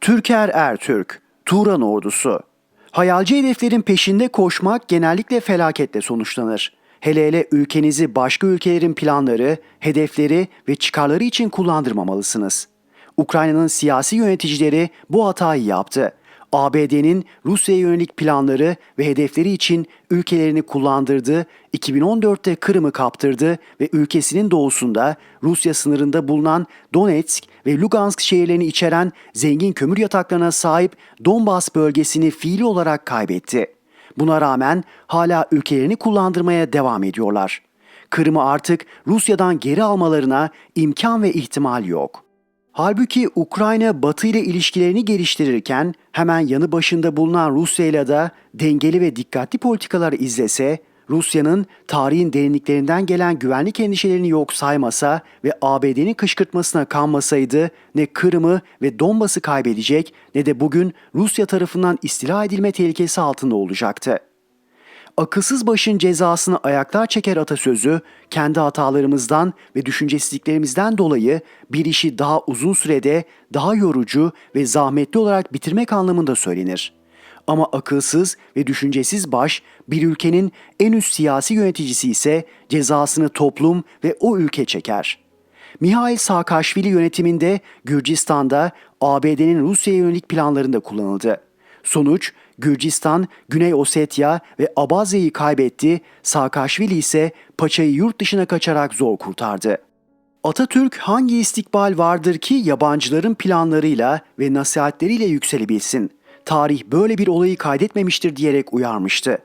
Türker Ertürk, Turan ordusu. Hayalci hedeflerin peşinde koşmak genellikle felaketle sonuçlanır. Hele hele ülkenizi başka ülkelerin planları, hedefleri ve çıkarları için kullandırmamalısınız. Ukrayna'nın siyasi yöneticileri bu hatayı yaptı. ABD'nin Rusya'ya yönelik planları ve hedefleri için ülkelerini kullandırdı, 2014'te Kırım'ı kaptırdı ve ülkesinin doğusunda Rusya sınırında bulunan Donetsk ve Lugansk şehirlerini içeren zengin kömür yataklarına sahip Donbas bölgesini fiili olarak kaybetti. Buna rağmen hala ülkelerini kullandırmaya devam ediyorlar. Kırım'ı artık Rusya'dan geri almalarına imkan ve ihtimal yok. Halbuki Ukrayna Batı ile ilişkilerini geliştirirken hemen yanı başında bulunan Rusya ile de dengeli ve dikkatli politikalar izlese, Rusya'nın tarihin derinliklerinden gelen güvenlik endişelerini yok saymasa ve ABD'nin kışkırtmasına kanmasaydı ne Kırım'ı ve Donbas'ı kaybedecek ne de bugün Rusya tarafından istila edilme tehlikesi altında olacaktı. Akılsız başın cezasını ayaklar çeker atasözü kendi hatalarımızdan ve düşüncesizliklerimizden dolayı bir işi daha uzun sürede daha yorucu ve zahmetli olarak bitirmek anlamında söylenir. Ama akılsız ve düşüncesiz baş bir ülkenin en üst siyasi yöneticisi ise cezasını toplum ve o ülke çeker. Mihail Saakashvili yönetiminde Gürcistan'da ABD'nin Rusya'ya yönelik planlarında kullanıldı. Sonuç Gürcistan, Güney Ossetya ve Abazya'yı kaybetti, Saakashvili ise paçayı yurt dışına kaçarak zor kurtardı. Atatürk hangi istikbal vardır ki yabancıların planlarıyla ve nasihatleriyle yükselebilsin? Tarih böyle bir olayı kaydetmemiştir diyerek uyarmıştı.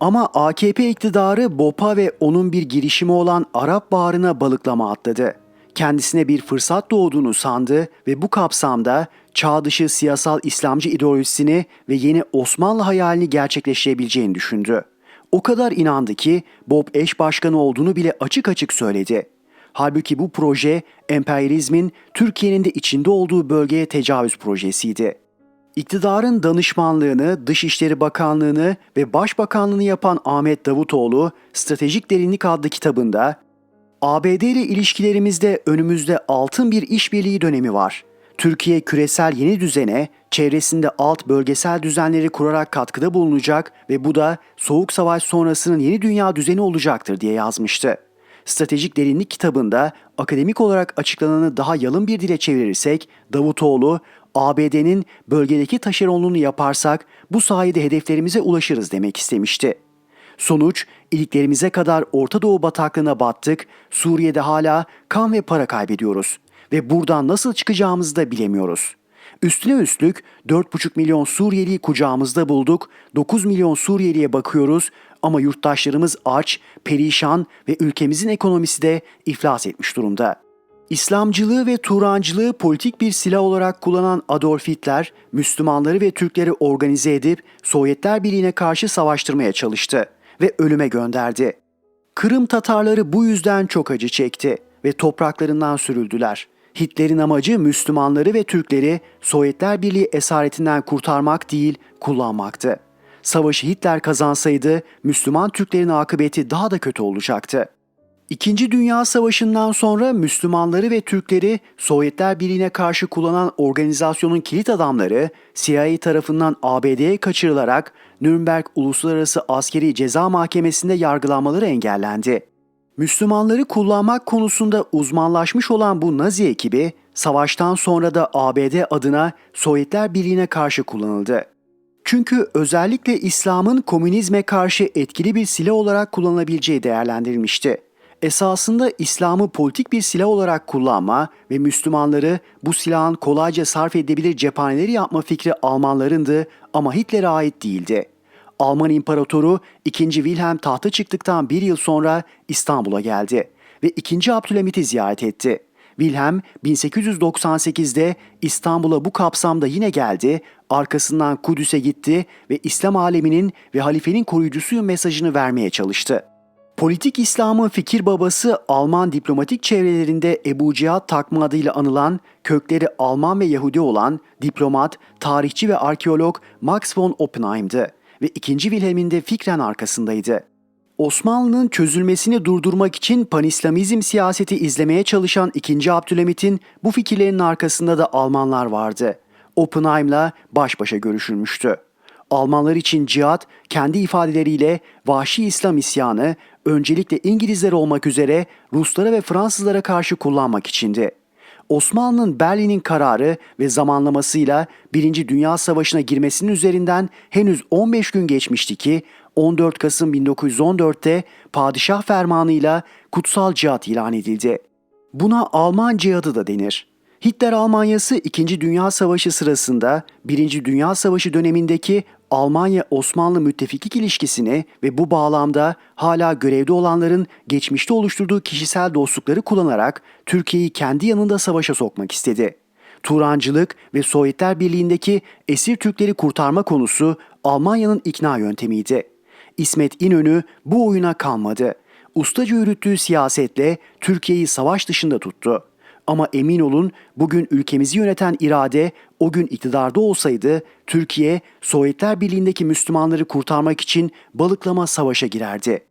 Ama AKP iktidarı BOP'a ve onun bir girişimi olan Arap Baharı'na balıklama atladı. Kendisine bir fırsat doğduğunu sandı ve bu kapsamda çağ dışı siyasal İslamcı ideolojisini ve yeni Osmanlı hayalini gerçekleştirebileceğini düşündü. O kadar inandı ki Bob eş başkanı olduğunu bile açık açık söyledi. Halbuki bu proje emperyalizmin Türkiye'nin de içinde olduğu bölgeye tecavüz projesiydi. İktidarın danışmanlığını, Dışişleri Bakanlığını ve Başbakanlığını yapan Ahmet Davutoğlu Stratejik Derinlik adlı kitabında ABD ile ilişkilerimizde önümüzde altın bir işbirliği dönemi var. Türkiye küresel yeni düzene, çevresinde alt bölgesel düzenleri kurarak katkıda bulunacak ve bu da Soğuk Savaş sonrasının yeni dünya düzeni olacaktır diye yazmıştı. Stratejik Derinlik kitabında akademik olarak açıklananı daha yalın bir dile çevirirsek Davutoğlu ABD'nin bölgedeki taşeronluğunu yaparsak bu sayede hedeflerimize ulaşırız demek istemişti. Sonuç iliklerimize kadar Orta Doğu bataklığına battık, Suriye'de hala kan ve para kaybediyoruz ve buradan nasıl çıkacağımızı da bilemiyoruz. Üstüne üstlük 4,5 milyon Suriyeliyi kucağımızda bulduk, 9 milyon Suriyeliye bakıyoruz ama yurttaşlarımız aç, perişan ve ülkemizin ekonomisi de iflas etmiş durumda. İslamcılığı ve Turancılığı politik bir silah olarak kullanan Adolf Hitler, Müslümanları ve Türkleri organize edip Sovyetler Birliği'ne karşı savaştırmaya çalıştı ve ölüme gönderdi. Kırım Tatarları bu yüzden çok acı çekti ve topraklarından sürüldüler. Hitler'in amacı Müslümanları ve Türkleri Sovyetler Birliği esaretinden kurtarmak değil, kullanmaktı. Savaşı Hitler kazansaydı Müslüman Türklerin akıbeti daha da kötü olacaktı. İkinci Dünya Savaşı'ndan sonra Müslümanları ve Türkleri Sovyetler Birliği'ne karşı kullanan organizasyonun kilit adamları CIA tarafından ABD'ye kaçırılarak Nürnberg Uluslararası Askeri Ceza Mahkemesi'nde yargılanmaları engellendi. Müslümanları kullanmak konusunda uzmanlaşmış olan bu Nazi ekibi savaştan sonra da ABD adına Sovyetler Birliği'ne karşı kullanıldı. Çünkü özellikle İslam'ın komünizme karşı etkili bir silah olarak kullanılabileceği değerlendirilmişti. Esasında İslam'ı politik bir silah olarak kullanma ve Müslümanları bu silahın kolayca sarf edebilir cephaneleri yapma fikri Almanlarındı ama Hitler'e ait değildi. Alman İmparatoru 2. Wilhelm tahta çıktıktan bir yıl sonra İstanbul'a geldi ve 2. Abdülhamit'i ziyaret etti. Wilhelm 1898'de İstanbul'a bu kapsamda yine geldi, arkasından Kudüs'e gitti ve İslam aleminin ve halifenin koruyucusuyum mesajını vermeye çalıştı. Politik İslam'ın fikir babası Alman diplomatik çevrelerinde Ebu Cihat takma adıyla anılan, kökleri Alman ve Yahudi olan diplomat, tarihçi ve arkeolog Max von Oppenheim'dı ve 2. Wilhelm'in de fikren arkasındaydı. Osmanlı'nın çözülmesini durdurmak için panislamizm siyaseti izlemeye çalışan 2. Abdülhamit'in bu fikirlerinin arkasında da Almanlar vardı. Oppenheim'la baş başa görüşülmüştü. Almanlar için cihat kendi ifadeleriyle vahşi İslam isyanı öncelikle İngilizler olmak üzere Ruslara ve Fransızlara karşı kullanmak içindi. Osmanlı'nın Berlin'in kararı ve zamanlamasıyla Birinci Dünya Savaşı'na girmesinin üzerinden henüz 15 gün geçmişti ki 14 Kasım 1914'te padişah fermanıyla kutsal cihat ilan edildi. Buna Alman cihadı da denir. Hitler Almanyası 2. Dünya Savaşı sırasında 1. Dünya Savaşı dönemindeki Almanya-Osmanlı müttefiklik ilişkisini ve bu bağlamda hala görevde olanların geçmişte oluşturduğu kişisel dostlukları kullanarak Türkiye'yi kendi yanında savaşa sokmak istedi. Turancılık ve Sovyetler Birliği'ndeki esir Türkleri kurtarma konusu Almanya'nın ikna yöntemiydi. İsmet İnönü bu oyuna kalmadı. Ustaca yürüttüğü siyasetle Türkiye'yi savaş dışında tuttu. Ama emin olun bugün ülkemizi yöneten irade o gün iktidarda olsaydı Türkiye Sovyetler Birliği'ndeki Müslümanları kurtarmak için balıklama savaşa girerdi.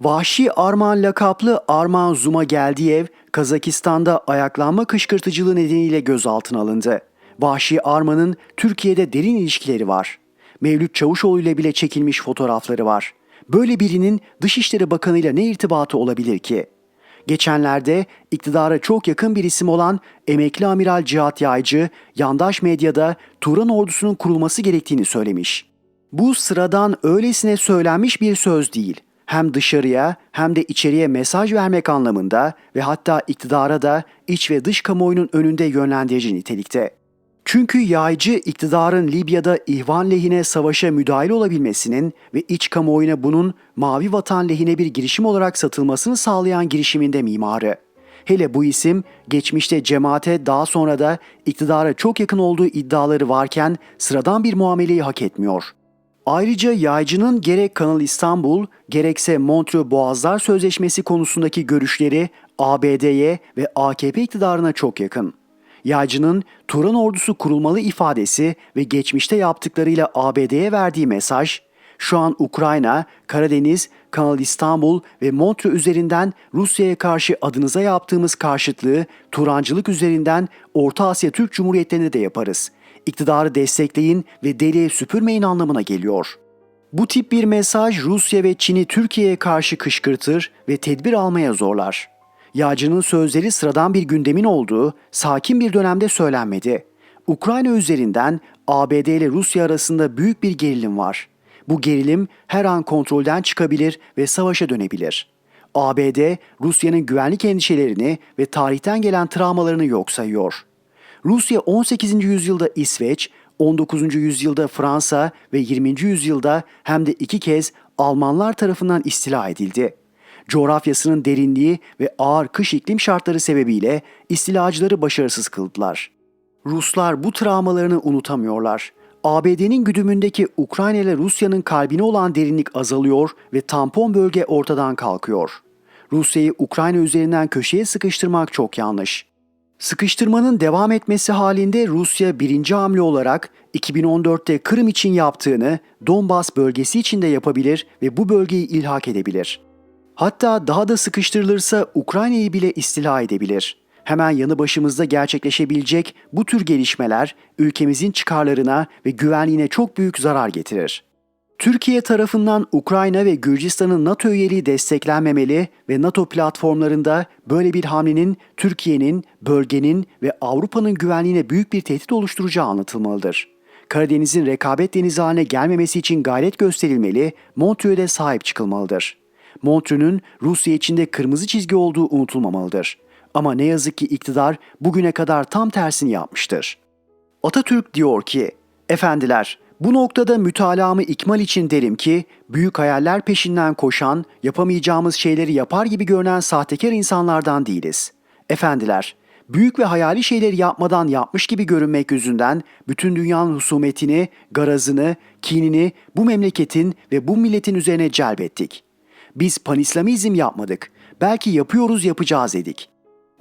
Vahşi Arman lakaplı Arman Zumageldiyev Kazakistan'da ayaklanma kışkırtıcılığı nedeniyle gözaltına alındı. Vahşi Arman'ın Türkiye'de derin ilişkileri var. Mevlüt Çavuşoğlu ile bile çekilmiş fotoğrafları var. Böyle birinin Dışişleri Bakanı ile ne irtibatı olabilir ki? Geçenlerde iktidara çok yakın bir isim olan emekli amiral Cihat Yaycı, yandaş medyada Turan ordusunun kurulması gerektiğini söylemiş. Bu sıradan öylesine söylenmiş bir söz değil. Hem dışarıya hem de içeriye mesaj vermek anlamında ve hatta iktidara da iç ve dış kamuoyunun önünde yönlendirici nitelikte. Çünkü yaycı iktidarın Libya'da ihvan lehine savaşa müdahil olabilmesinin ve iç kamuoyuna bunun mavi vatan lehine bir girişim olarak satılmasını sağlayan girişiminde mimarı. Hele bu isim geçmişte cemaate daha sonra da iktidara çok yakın olduğu iddiaları varken sıradan bir muameleyi hak etmiyor. Ayrıca yaycının gerek Kanal İstanbul gerekse Montreux Boğazlar Sözleşmesi konusundaki görüşleri ABD'ye ve AKP iktidarına çok yakın. Yaycı'nın Turan ordusu kurulmalı ifadesi ve geçmişte yaptıklarıyla ABD'ye verdiği mesaj, şu an Ukrayna, Karadeniz, Kanal İstanbul ve Montreux üzerinden Rusya'ya karşı adınıza yaptığımız karşıtlığı Turancılık üzerinden Orta Asya Türk Cumhuriyetlerine de yaparız. İktidarı destekleyin ve deliye süpürmeyin anlamına geliyor. Bu tip bir mesaj Rusya ve Çin'i Türkiye'ye karşı kışkırtır ve tedbir almaya zorlar. Yağcı'nın sözleri sıradan bir gündemin olduğu sakin bir dönemde söylenmedi. Ukrayna üzerinden ABD ile Rusya arasında büyük bir gerilim var. Bu gerilim her an kontrolden çıkabilir ve savaşa dönebilir. ABD, Rusya'nın güvenlik endişelerini ve tarihten gelen travmalarını yok sayıyor. Rusya 18. yüzyılda İsveç, 19. yüzyılda Fransa ve 20. yüzyılda hem de iki kez Almanlar tarafından istila edildi coğrafyasının derinliği ve ağır kış iklim şartları sebebiyle istilacıları başarısız kıldılar. Ruslar bu travmalarını unutamıyorlar. ABD'nin güdümündeki Ukrayna ile Rusya'nın kalbine olan derinlik azalıyor ve tampon bölge ortadan kalkıyor. Rusya'yı Ukrayna üzerinden köşeye sıkıştırmak çok yanlış. Sıkıştırmanın devam etmesi halinde Rusya birinci hamle olarak 2014'te Kırım için yaptığını Donbas bölgesi için de yapabilir ve bu bölgeyi ilhak edebilir. Hatta daha da sıkıştırılırsa Ukrayna'yı bile istila edebilir. Hemen yanı başımızda gerçekleşebilecek bu tür gelişmeler ülkemizin çıkarlarına ve güvenliğine çok büyük zarar getirir. Türkiye tarafından Ukrayna ve Gürcistan'ın NATO üyeliği desteklenmemeli ve NATO platformlarında böyle bir hamlenin Türkiye'nin, bölgenin ve Avrupa'nın güvenliğine büyük bir tehdit oluşturacağı anlatılmalıdır. Karadeniz'in rekabet denizi haline gelmemesi için gayret gösterilmeli, Montreux'de sahip çıkılmalıdır. Montreux'un Rusya içinde kırmızı çizgi olduğu unutulmamalıdır. Ama ne yazık ki iktidar bugüne kadar tam tersini yapmıştır. Atatürk diyor ki, Efendiler, bu noktada mütalaamı ikmal için derim ki, büyük hayaller peşinden koşan, yapamayacağımız şeyleri yapar gibi görünen sahtekar insanlardan değiliz. Efendiler, büyük ve hayali şeyleri yapmadan yapmış gibi görünmek yüzünden bütün dünyanın husumetini, garazını, kinini bu memleketin ve bu milletin üzerine celbettik. Biz panislamizm yapmadık. Belki yapıyoruz yapacağız dedik.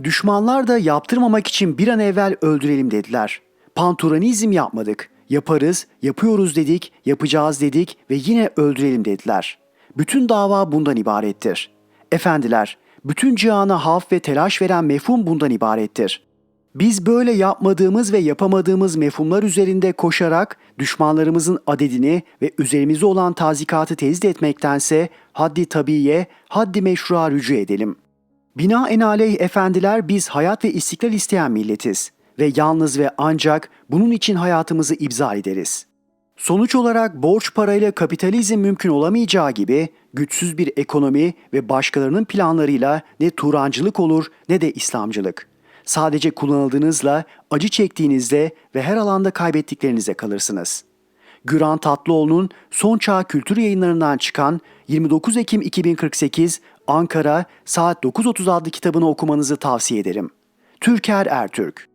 Düşmanlar da yaptırmamak için bir an evvel öldürelim dediler. Panturanizm yapmadık. Yaparız, yapıyoruz dedik, yapacağız dedik ve yine öldürelim dediler. Bütün dava bundan ibarettir. Efendiler, bütün cihana haf ve telaş veren mefhum bundan ibarettir. Biz böyle yapmadığımız ve yapamadığımız mefhumlar üzerinde koşarak düşmanlarımızın adedini ve üzerimize olan tazikatı tezit etmektense haddi tabiye, haddi meşruğa rücu edelim. Binaenaleyh efendiler biz hayat ve istiklal isteyen milletiz ve yalnız ve ancak bunun için hayatımızı ibza ederiz. Sonuç olarak borç parayla kapitalizm mümkün olamayacağı gibi güçsüz bir ekonomi ve başkalarının planlarıyla ne Turancılık olur ne de İslamcılık. Sadece kullanıldığınızla, acı çektiğinizde ve her alanda kaybettiklerinize kalırsınız. Güran Tatlıoğlu'nun Son Çağ Kültür Yayınlarından çıkan 29 Ekim 2048 Ankara saat 9.30 adlı kitabını okumanızı tavsiye ederim. Türker Ertürk